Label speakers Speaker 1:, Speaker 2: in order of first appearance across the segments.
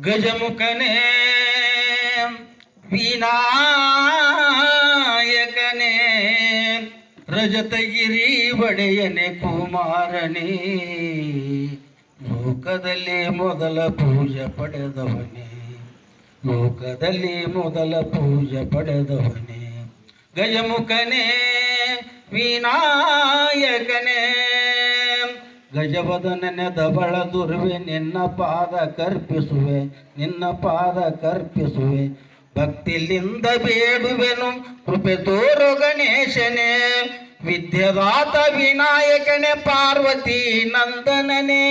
Speaker 1: ಗಜಮುಖನೇ, ವಿನಾಯಕನೇ, ರಜತಗಿರಿ ಒಡೆಯನೆ ಕುಮಾರನೇ, ಲೋಕದಲ್ಲಿ ಮೊದಲ ಪೂಜೆ ಪಡೆದವನೇ, ಲೋಕದಲ್ಲಿ ಮೊದಲ ಪೂಜೆ ಪಡೆದವನೇ. ಗಜಮುಖನೇ, ವಿನಾಯಕನೇ ಗಜವದನನೆ ಬಳ ದುರ್ವೆ, ನಿನ್ನ ಪಾದ ಕರ್ಪಿಸುವೆ, ನಿನ್ನ ಪಾದ ಕರ್ಪಿಸುವೆ. ಭಕ್ತಿಲಿಂದ ಬೇಡುವೆನು ಕೃಪೆ ತೋರು ಗಣೇಶನೇ. ವಿದ್ಯದಾತ ವಿನಾಯಕನೇ ಪಾರ್ವತಿ ನಂದನನೇ.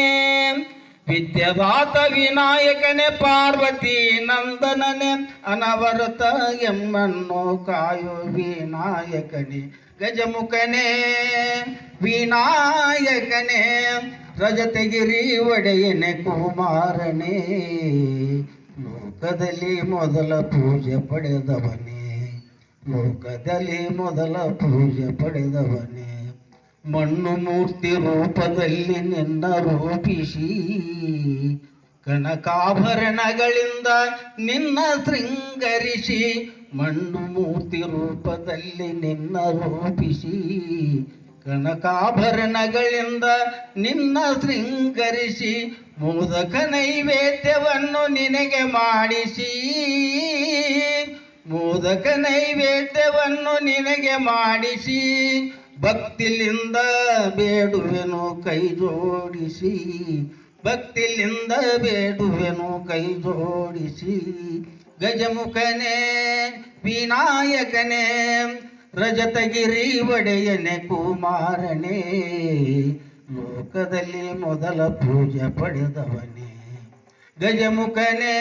Speaker 1: ವಿದ್ಯದಾತ ವಿನಾಯಕನೆ ಪಾರ್ವತಿ ನಂದನನೆ ಅನವರತ ಎಮ್ಮನ್ನು ಕಾಯೋ ವಿನಾಯಕನೆ. ಗಜಮುಖನೇ, ವಿನಾಯಕನೇ, ರಜತಗಿರಿ ಒಡೆಯನೆ ಕುಮಾರನೇ. ಲೋಕದಲ್ಲಿ ಮೊದಲ ಪೂಜೆ ಪಡೆದವನೇ. ಲೋಕದಲ್ಲಿ ಮೊದಲ ಪೂಜೆ ಪಡೆದವನೇ. ಮಣ್ಣು ಮೂರ್ತಿ ರೂಪದಲ್ಲಿ ನಿನ್ನ ರೂಪಿಸಿ. ಕನಕಾಭರಣಗಳಿಂದ ನಿನ್ನ ಶೃಂಗರಿಸಿ. ಮಣ್ಣು ಮೂರ್ತಿ ರೂಪದಲ್ಲಿ ನಿನ್ನ ರೂಪಿಸಿ. ಕನಕಾಭರಣಗಳಿಂದ ನಿನ್ನ ಶೃಂಗರಿಸಿ. ಮೋದಕ ನೈವೇದ್ಯವನ್ನು ನಿನಗೆ ಮಾಡಿಸಿ. ಮೋದಕ ನೈವೇದ್ಯವನ್ನು ನಿನಗೆ ಮಾಡಿಸಿ, ಭಕ್ತಿಲಿಂದ ಬೇಡುವೆನು ಕೈ ಜೋಡಿಸಿ, ಭಕ್ತಿಲಿಂದ ಬೇಡುವೆನು ಕೈ ಜೋಡಿಸಿ. ಗಜಮುಖನೇ, ವಿನಾಯಕನೇ, ರಜತಗಿರಿ ಒಡೆಯನೆ ಕುಮಾರನೇ, ಲೋಕದಲ್ಲಿ ಮೊದಲ ಪೂಜೆ ಪಡೆದವನೇ. ಗಜಮುಖನೇ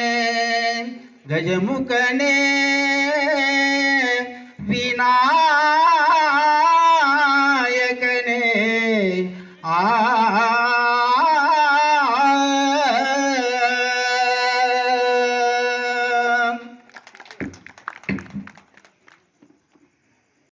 Speaker 1: ಗಜಮುಖನೇ